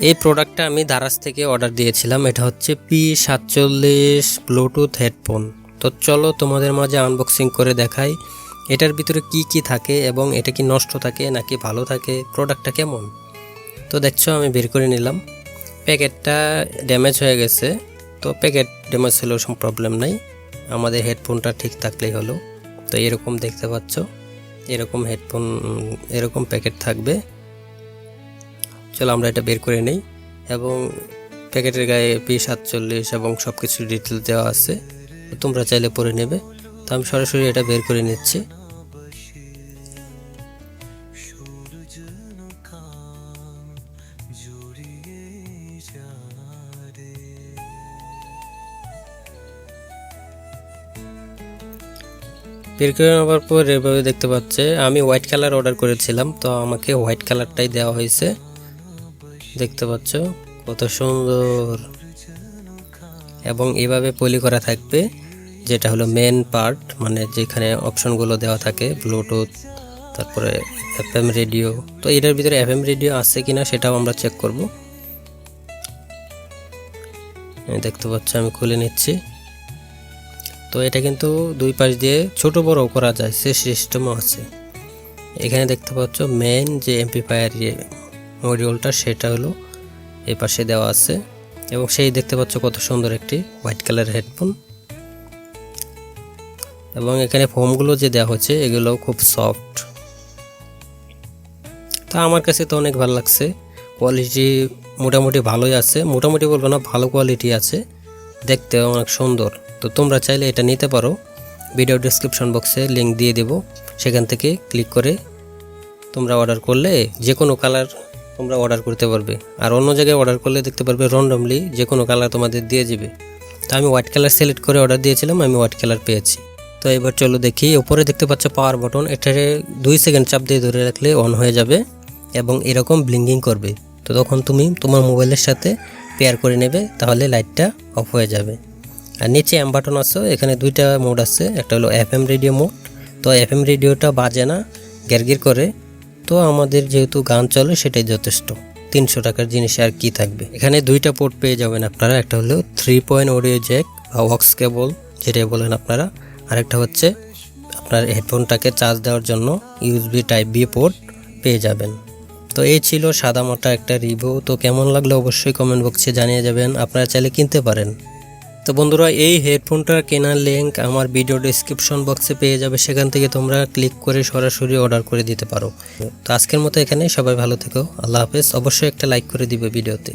এই প্রোডাক্টটা আমি দারাজ থেকে অর্ডার দিয়েছিলাম। এটা হচ্ছে পি সাতচল্লিশ ব্লুটুথ হেডফোন তো চলো তোমাদের মাঝে আনবক্সিং করে দেখাই। এটার ভিতরে কি কি থাকে এবং এটা কি নষ্ট থাকে নাকি ভালো থাকে? প্রোডাক্টটা কেমন? তো দেখছ, আমি বের করে নিলাম। প্যাকেটটা ড্যামেজ হয়ে গেছে। তো প্যাকেট ড্যামেজ হলেও সব প্রবলেম নাই। আমাদের হেডফোনটা ঠিক থাকলেই হলো। তো এরকম দেখতে পাচ্ছ। এরকম হেডফোন এরকম প্যাকেট থাকবে। চলো আমরা এটা বের করে নেই। এবং প্যাকেটের গায়ে পি সাতচল্লিশ এবং সব কিছু ডিটেল দেওয়া আছে। তোমরা চাইলে পরে নেবে। তো আমি সরাসরি এটা বের করে নিচ্ছি। বের করে নেওয়ার পর এভাবে দেখতে পাচ্ছে, আমি হোয়াইট কালার অর্ডার করেছিলাম, তো আমাকে হোয়াইট কালারটাই দেওয়া হয়েছে। দেখতে পাচ্ছ? কত সুন্দর। এবং এভাবে পলি করা থাকবে, যেটা হলো মেন পার্ট মানে যেখানে অপশনগুলো দেওয়া থাকে ব্লুটুথ তারপরে এফএম রেডিও তো এটার ভিতরে এফএম রেডিও আছে কিনা সেটাও আমরা চেক করব। দেখতে পাচ্ছ, আমি খুলে নিচ্ছি। তো এটা কিন্তু দুই পাশ দিয়ে ছোট বড় করা যায়, সে সিস্টেমও আছে। এখানে দেখতে পাচ্ছ মেন যে এমপিফায়ার মডিউলটা, সেটা হলো এই পাশে দেওয়া আছে। এবং সেই দেখতে পাচ্ছ কত সুন্দর একটি হোয়াইট কালার হেডফোন। এবং এখানে ফোমগুলো যে দেওয়া হচ্ছে এগুলো খুব সফট। তা আমার কাছে তো অনেক ভালো লাগছে। কোয়ালিটি মোটামুটি ভালোই আছে। মোটামুটি বলব না, ভালো কোয়ালিটি আছে। দেখতে অনেক সুন্দর। তো তোমরা চাইলে এটা নিতে পারো। ভিডিও ডিসক্রিপশন বক্সে লিংক দিয়ে দেব। সেখান থেকে ক্লিক করে তোমরা অর্ডার করলে যে কোনো কালার তোমরা অর্ডার করতে পারবে। আর অন্য জায়গায় অর্ডার করলে দেখতে পারবে রন্ডমলি যে কোনো কালার তোমাদের দিয়ে যাবে তো আমি হোয়াইট কালার সিলেক্ট করে অর্ডার দিয়েছিলাম, আমি হোয়াইট কালার পেয়েছি। তো এবার চলো দেখি, উপরে দেখতে পাচ্ছ পাওয়ার বাটন এটারে দুই সেকেন্ড চাপ দিয়ে ধরে রাখলে অন হয়ে যাবে এবং এরকম ব্লিঙ্কিং করবে। তো তখন তুমি তোমার মোবাইলের সাথে পেয়ার করে নেবে, তাহলে লাইটটা অফ হয়ে যাবে। আর নিচে এম বাটন আছে, এখানে দুইটা মোড আছে, একটা হলো এফএম রেডিও মোড তো এফএম রেডিওটা বাজে না গ্যারগির করে। তো আমাদের যেহেতু গান চলে, সেটাই যথেষ্ট। তিনশো টাকার জিনিস আর কি থাকবে? এখানে দুইটা পোর্ট পেয়ে যাবেন আপনারা, একটা হলো থ্রি পয়েন্ট অডিও জ্যাক বা ওয়াক্স কেবল যেটাই বলেন আপনারা, আরেকটা হচ্ছে আপনার হেডফোনটাকে চার্জ দেওয়ার জন্য ইউএসবি টাইপ বি পোর্ট পেয়ে যাবেন। তো এই ছিল সাদামাটা একটা রিভিউ তো কেমন লাগল অবশ্যই কমেন্ট বক্সে জানিয়ে যাবেন, আপনারা চাইলে কিনতে পারেন। তো বন্ধুরা, এই হেডফোনটার কেনার লিঙ্ক আমার ভিডিও ডিসক্রিপশন বক্সে পেয়ে যাবে। সেখান থেকে তোমরা ক্লিক করে সরাসরি অর্ডার করে দিতে পারো। তো আজকের মতো এখানে সবাই ভালো থেকো। আল্লাহ হাফেজ। অবশ্যই একটা লাইক করে দিবে ভিডিওতে